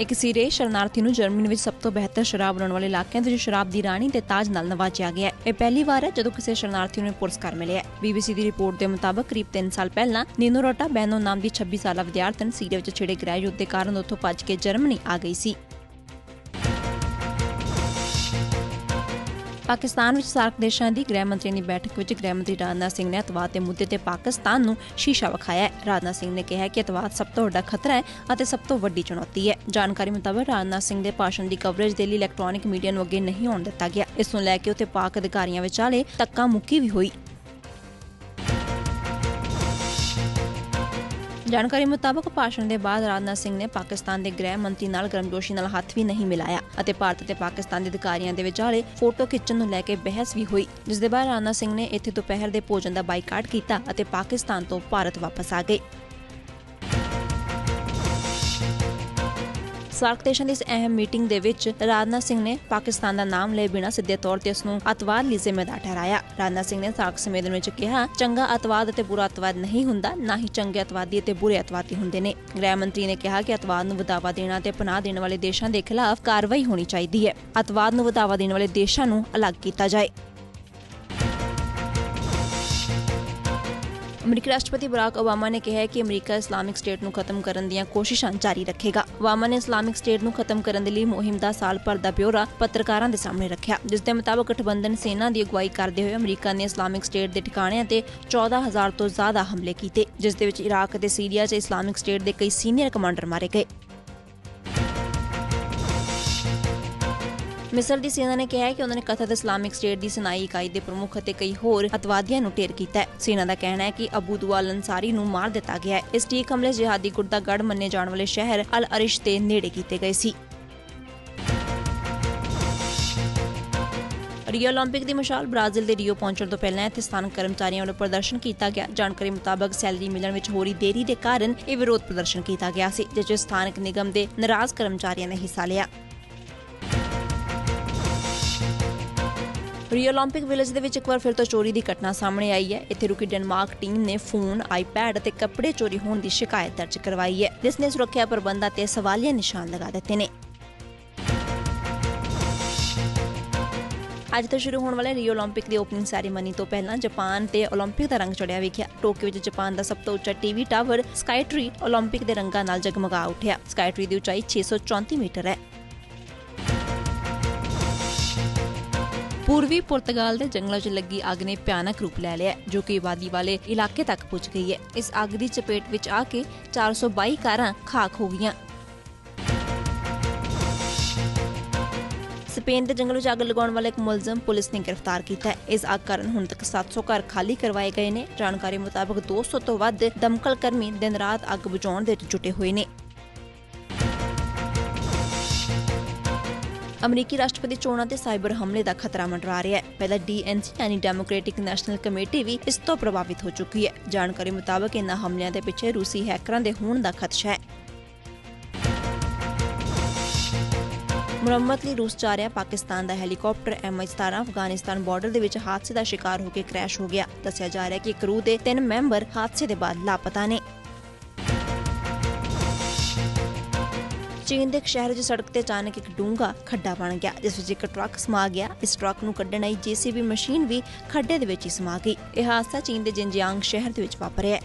ਇੱਕ ਸੀਰੀਅਸ ਸ਼ਰਨਾਰਥੀ ਨੂੰ ਜਰਮਨੀ ਵਿੱਚ ਸਭ ਤੋਂ ਬਿਹਤਰ ਸ਼ਰਾਬ ਬਣਾਉਣ ਵਾਲੇ ਇਲਾਕਿਆਂ ਵਿੱਚ ਸ਼ਰਾਬ ਦੀ ਰਾਣੀ ਤੇ ਤਾਜ ਨਾਲ ਨਵਾਜਿਆ ਗਿਆ ਹੈ। ਇਹ ਪਹਿਲੀ ਵਾਰ ਹੈ ਜਦੋਂ ਕਿਸੇ ਸ਼ਰਨਾਰਥੀ ਨੂੰ ਪੁਰਸਕਾਰ ਮਿਲਿਆ ਹੈ। ਬੀਬੀਸੀ ਦੀ ਰਿਪੋਰਟ ਦੇ ਮੁਤਾਬਕ ਕਰੀਬ 3 ਸਾਲ ਪਹਿਲਾਂ ਨੀਨੋ ਰੋਟਾ ਬੈਨੋ ਨਾਮ ਦੀ 26 ਸਾਲਾ ਵਿਦਿਆਰਥਣ ਸੀਰੀਆ ਵਿੱਚ ਛਿੜੇ ਗ੍ਰਹਿ ਯੁੱਧ ਦੇ ਕਾਰਨ ਉੱਥੋਂ ਭੱਜ ਕੇ ਜਰਮਨੀ ਆ ਗਈ ਸੀ। ਪਾਕਿਸਤਾਨ ਵਿੱਚ ਸਾਰਕ ਦੇਸ਼ਾਂ ਦੀ ਗ੍ਰਹਿ ਮੰਤਰੀ ਦੀ ਬੈਠਕ ਵਿੱਚ ਗ੍ਰਹਿ ਮੰਤਰੀ ਰਾਜਨਾਥ ਸਿੰਘ ਨੇ ਅਤਵਾਦ ਦੇ ਮੁੱਦੇ ਤੇ ਪਾਕਿਸਤਾਨ ਨੂੰ ਸ਼ੀਸ਼ਾ ਵਿਖਾਇਆ ਰਾਜਨਾਥ ਸਿੰਘ ਨੇ ਕਿਹਾ ਕਿ ਅਤਵਾਦ ਸਭ ਤੋਂ ਵੱਡਾ ਖਤਰਾ ਹੈ ਅਤੇ ਸਭ ਤੋਂ ਵੱਡੀ ਚੁਣੌਤੀ ਹੈ। ਜਾਣਕਾਰੀ ਮੁਤਾਬਕ ਰਾਜਨਾਥ ਸਿੰਘ ਦੇ ਭਾਸ਼ਣ ਦੀ ਕਵਰੇਜ ਦੇ ਲਈ ਇਲੈਕਟ੍ਰੋਨਿਕ ਮੀਡੀਆ ਨੂੰ ਅੱਗੇ ਨਹੀਂ ਆਉਣ ਦਿੱਤਾ ਗਿਆ। ਇਸ ਨੂੰ ਲੈ ਕੇ ਉੱਥੇ ਪਾਕ ਅਧਿਕਾਰੀਆਂ ਵਿਚਾਲੇ ਤੱਕਾ ਮੁੱਕੀ ਵੀ ਹੋਈ। ਜਾਣਕਾਰੀ ਮੁਤਾਬਕ ਭਾਸ਼ਣ ਦੇ ਬਾਅਦ ਰਾਜਨਾਥ ਸਿੰਘ ਨੇ ਪਾਕਿਸਤਾਨ ਦੇ ਗ੍ਰਹਿ ਮੰਤਰੀ ਨਾਲ ਗਰਮਜੋਸ਼ੀ ਨਾਲ ਹੱਥ ਵੀ ਨਹੀਂ ਮਿਲਾਇਆ ਅਤੇ ਭਾਰਤ ਤੇ ਪਾਕਿਸਤਾਨ ਦੇ ਅਧਿਕਾਰੀਆਂ ਦੇ ਵਿਚਾਲੇ ਫੋਟੋ ਖਿੱਚਣ ਨੂੰ ਲੈ ਕੇ ਬਹਿਸ ਵੀ ਹੋਈ ਜਿਸ ਦੇ ਬਾਅਦ ਰਾਜਨਾਥ ਸਿੰਘ ਨੇ ਇੱਥੇ ਦੁਪਹਿਰ ਦੇ ਭੋਜਨ ਦਾ ਬਾਈਕਾਟ ਕੀਤਾ ਅਤੇ ਪਾਕਿਸਤਾਨ ਤੋਂ ਭਾਰਤ ਵਾਪਸ ਆ ਗਏ। ਸਾਰਕ ਦੇਸ਼ਾਂ ਦੀ ਇਸ ਅਹਿਮ ਮੀਟਿੰਗ ਦੇ ਵਿੱਚ ਰਾਜਨਾਥ ਸਿੰਘ ਨੇ ਪਾਕਿਸਤਾਨ ਦਾ ਨਾਮ ਲਏ ਬਿਨਾਂ ਸਿੱਧੇ ਤੌਰ ਤੇ ਉਸ ਨੂੰ ਅਤਵਾਦ ਲਈ ਜ਼ਿੰਮੇਦਾਰ ਠਹਿਰਾਇਆ। ਰਾਜਨਾਥ ਸਿੰਘ ਨੇ ਸਾਰਕ ਸੰਮੇਲਨ ਵਿੱਚ ਕਿਹਾ, ਚੰਗਾ ਅਤਵਾਦ ਅਤੇ ਬੁਰਾ ਅਤਵਾਦ ਨਹੀਂ ਹੁੰਦਾ, ਨਾ ਹੀ ਚੰਗੇ ਅਤਵਾਦੀ ਅਤੇ ਬੁਰੇ ਅਤਵਾਦੀ ਹੁੰਦੇ ਨੇ। ਗ੍ਰਹਿ ਮੰਤਰੀ ਨੇ ਕਿਹਾ ਕਿ ਅਤਵਾਦ ਨੂੰ ਵਧਾਵਾ ਦੇਣਾ ਤੇ ਪਨਾਹ ਦੇਣ ਵਾਲੇ ਦੇਸ਼ਾਂ ਦੇ ਖਿਲਾਫ ਕਾਰਵਾਈ ਹੋਣੀ ਚਾਹੀਦੀ ਹੈ। ਅਤਵਾਦ ਨੂੰ ਵਧਾਵਾ ਦੇਣ ਵਾਲੇ ਦੇਸ਼ਾਂ ਨੂੰ ਅਲੱਗ ਕੀਤਾ ਜਾਏ। ਅਮਰੀਕੀ ਰਾਸ਼ਟਰਪਤੀ ਬਰਾਕ ਓਬਾਮਾ ਨੇ ਕਿਹਾ ਹੈ ਕਿ ਅਮਰੀਕਾ ਇਸਲਾਮਿਕ ਸਟੇਟ ਨੂੰ ਖਤਮ ਕਰਨ ਦੀਆਂ ਕੋਸ਼ਿਸ਼ਾਂ ਜਾਰੀ ਰੱਖੇਗਾ। ਓਬਾਮਾ ਨੇ ਇਸਲਾਮਿਕ ਸਟੇਟ ਨੂੰ ਖਤਮ ਕਰਨ ਦੇ ਲਈ ਮੁਹਿੰਮ ਦਾ ਸਾਲ ਭਰ ਦਾ ਬਿਊਰਾ ਪੱਤਰਕਾਰਾਂ ਦੇ ਸਾਹਮਣੇ ਰੱਖਿਆ, ਜਿਸ ਦੇ ਮੁਤਾਬਕ ਗਠਬੰਧਨ ਸੈਨਾ ਦੀ ਅਗਵਾਈ ਕਰਦੇ ਹੋਏ ਅਮਰੀਕਾ ਨੇ ਇਸਲਾਮਿਕ ਸਟੇਟ ਦੇ ਟਿਕਾਣਿਆਂ ਤੇ 14000 ਤੋਂ ਜ਼ਿਆਦਾ ਹਮਲੇ ਕੀਤੇ, ਜਿਸ ਦੇ ਵਿੱਚ ਇਰਾਕ ਅਤੇ ਸੀਰੀਆ 'ਚ ਇਸਲਾਮਿਕ ਸਟੇਟ ਦੇ ਕਈ ਸੀਨੀਅਰ ਕਮਾਂਡਰ ਮਾਰੇ ਗਏ। ਮਿਸਰ ਦੀ ਸੈਨਾ ਨੇ ਕਿਹਾ ਹੈ ਕਿ ਉਹਨਾਂ ਨੇ ਕਥਤ ਇਸਲਾਮਿਕ ਸਟੇਟ ਦੀ ਸਨਾਈ ਇਕਾਈ ਦੇ ਪ੍ਰਮੁੱਖ ਅਤੇ ਕਈ ਹੋਰ ਅਤਵਾਦੀਆਂ ਨੂੰ ਢੇਰ ਕੀਤਾ ਹੈ ਸੈਨਾ ਦਾ ਕਹਿਣਾ ਹੈ ਕਿ ਅਬੂ ਦੁਆਲ ਅੰਸਾਰੀ ਨੂੰ ਮਾਰ ਦਿੱਤਾ ਗਿਆ ਹੈ ਇਸ ਟੀਕ ਹਮਲੇ ਜਿਹਾਦੀ ਗੁੱਟ ਦਾ ਗੜ ਮੰਨੇ ਜਾਣ ਵਾਲੇ ਸ਼ਹਿਰ ਅਲ ਅਰਿਸ਼ ਦੇ ਨੇੜੇ ਕੀਤੇ ਗਏ ਸੀ ਰੀਓ 올림픽 ਦੀ ਮਸ਼ਾਲ ਬ੍ਰਾਜ਼ੀਲ ਦੇ ਰੀਓ ਪਹੁੰਚਣ ਤੋਂ ਪਹਿਲਾਂ ਇੱਥੇ ਸਥਾਨਕ ਕਰਮਚਾਰੀਆਂ ਵੱਲੋਂ ਪ੍ਰਦਰਸ਼ਨ ਕੀਤਾ ਗਿਆ ਜਾਣਕਾਰੀ ਮੁਤਾਬਕ ਸੈਲਰੀ ਮਿਲਣ ਵਿੱਚ ਹੋ ਰਹੀ ਦੇਰੀ ਦੇ ਕਾਰਨ ਇਹ ਵਿਰੋਧ ਪ੍ਰਦਰਸ਼ਨ ਕੀਤਾ ਗਿਆ ਸੀ ਜਿਸ ਵਿੱਚ ਸਥਾਨਕ ਨਿਗਮ ਦੇ ਨਾਰਾਜ਼ ਕਰਮਚਾਰੀਆਂ ਨੇ ਹਿੱਸਾ ਲਿਆ ਰੀਓ 올림픽 ਵਿਲੇਜ ਦੇ ਵਿੱਚ ਇੱਕ ਵਾਰ ਫਿਰ ਤੋਂ ਚੋਰੀ ਦੀ ਘਟਨਾ ਸਾਹਮਣੇ ਆਈ ਹੈ ਇੱਥੇ ਰੁਕੀ ਡੈਨਮਾਰਕ ਟੀਮ ਨੇ ਫੋਨ ਆਈਪੈਡ ਅਤੇ ਕੱਪੜੇ ਚੋਰੀ ਹੋਣ ਦੀ ਸ਼ਿਕਾਇਤ ਦਰਜ ਕਰਵਾਈ ਹੈ ਜਿਸ ਨੇ ਸੁਰੱਖਿਆ ਪ੍ਰਬੰਧਾਂ ਤੇ ਸਵਾਲੀਆ ਨਿਸ਼ਾਨ ਲਗਾ ਦਿੱਤੇ ਨੇ ਅੱਜ ਤੋਂ ਸ਼ੁਰੂ ਹੋਣ ਵਾਲੇ ਰੀਓ 올림픽 ਦੀ ਓਪਨਿੰਗ ਸੈਰੀਮਨੀ ਤੋਂ ਪਹਿਲਾਂ ਜਾਪਾਨ ਤੇ 올림픽 ਦਾ ਰੰਗ ਚੜਿਆ ਵੇਖਿਆ ਟੋਕੀਓ ਵਿੱਚ ਜਾਪਾਨ ਦਾ ਸਭ ਤੋਂ ਉੱਚਾ ਟੀਵੀ ਟਾਵਰ ਸਕਾਈਟਰੀ 올림픽 ਦੇ ਰੰਗਾਂ ਨਾਲ ਜਗਮਗਾ ਉੱਠਿਆ ਸਕਾਈਟਰੀ ਦੀ ਉਚਾਈ 634 ਮੀਟਰ ਹੈ ਪੂਰਬੀ ਪੁਰਤਗਾਲ ਦੇ ਜੰਗਲਾਂ 'ਚ ਲੱਗੀ ਅੱਗ ਨੇ ਭਿਆਨਕ ਰੂਪ ਲੈ ਲਿਆ ਜੋ ਕਿ ਆਬਾਦੀ ਵਾਲੇ ਇਲਾਕੇ ਤੱਕ ਪਹੁੰਚ ਗਈ ਹੈ ਇਸ ਅੱਗ ਦੀ ਚਪੇਟ ਵਿੱਚ ਆ ਕੇ 422 ਕਾਰਾਂ ਖਾਕ ਹੋ ਗਈਆਂ ਸਪੇਨ ਦੇ ਜੰਗਲ ਵਿੱਚ ਅੱਗ ਲਗਾਉਣ ਵਾਲਾ ਇੱਕ ਮੁਲਜ਼ਮ ਪੁਲਿਸ ਨੇ ਗ੍ਰਿਫਤਾਰ ਕੀਤਾ ਹੈ ਇਸ ਅੱਗ ਕਾਰਨ ਹੁਣ ਤੱਕ 700 ਘਰ ਖਾਲੀ ਕਰਵਾਏ ਗਏ ਨੇ ਜਾਣਕਾਰੀ ਮੁਤਾਬਕ 200 ਤੋਂ ਵੱਧ ਦਮਕਲ ਕਰਮੀ ਦਿਨ ਰਾਤ ਅੱਗ ਬੁਝਾਉਣ ਦੇ ਵਿੱਚ ਜੁਟੇ ਹੋਏ ਨੇ ਅਮਰੀਕੀ ਰਾਸ਼ਟਰਪਤੀ ਚੋਣਾਂ ਤੇ ਸਾਈਬਰ ਹਮਲੇ ਦਾ ਖਤਰਾ ਮੰਡਰਾ ਰਿਹਾ ਹੈ। ਪਹਿਲਾਂ ਡੀਐਨਸੀ ਯਾਨੀ ਡੈਮੋਕ੍ਰੈਟਿਕ ਨੈਸ਼ਨਲ ਕਮੇਟੀ ਵੀ ਇਸ ਤੋਂ ਪ੍ਰਭਾਵਿਤ ਹੋ ਚੁੱਕੀ ਹੈ। ਜਾਣਕਾਰੀ ਮੁਤਾਬਕ ਇਨ੍ਹਾਂ ਹਮਲਿਆਂ ਦੇ ਪਿੱਛੇ ਰੂਸੀ ਹੈਕਰਾਂ ਦੇ ਹੋਣ ਦਾ ਖਦਸ਼ਾ ਹੈ। ਮੁਰੰਮਤ ਲਈ ਰੂਸ ਜਾ ਰਿਹਾ ਪਾਕਿਸਤਾਨ ਦਾ ਹੈਲੀਕਾਪਟਰ MH17 ਅਫਗਾਨਿਸਤਾਨ ਬਾਰਡਰ ਦੇ ਵਿੱਚ ਹਾਦਸੇ ਦਾ ਸ਼ਿਕਾਰ ਹੋ ਕੇ ਕ੍ਰੈਸ਼ ਹੋ ਗਿਆ। ਦੱਸਿਆ ਜਾ ਰਿਹਾ ਹੈ ਕਿ ਕਰੂ ਦੇ ਤਿੰਨ ਮੈਂਬਰ ਹਾਦਸੇ ਦੇ ਬਾਅਦ ਲਾਪਤਾ ਨੇ। ਚੀਨ ਦੇ ਇੱਕ ਸ਼ਹਿਰ 'ਚ ਸੜਕ ਤੇ ਅਚਾਨਕ ਇੱਕ ਡੂੰਘਾ ਖੱਡਾ ਬਣ ਗਿਆ, ਜਿਸ ਵਿੱਚ ਇੱਕ ਟਰੱਕ ਸਮਾ ਗਿਆ। ਇਸ ਟਰੱਕ ਨੂੰ ਕੱਢਣ ਆਈ ਜੀਸੀਬੀ ਮਸ਼ੀਨ ਵੀ ਖੱਡੇ ਦੇ ਵਿੱਚ ਹੀ ਸਮਾ ਗਈ। ਇਹ ਹਾਦਸਾ ਚੀਨ ਦੇ ਜਿੰਜਿਆਂਗ ਸ਼ਹਿਰ ਦੇ ਵਿੱਚ ਵਾਪਰਿਆ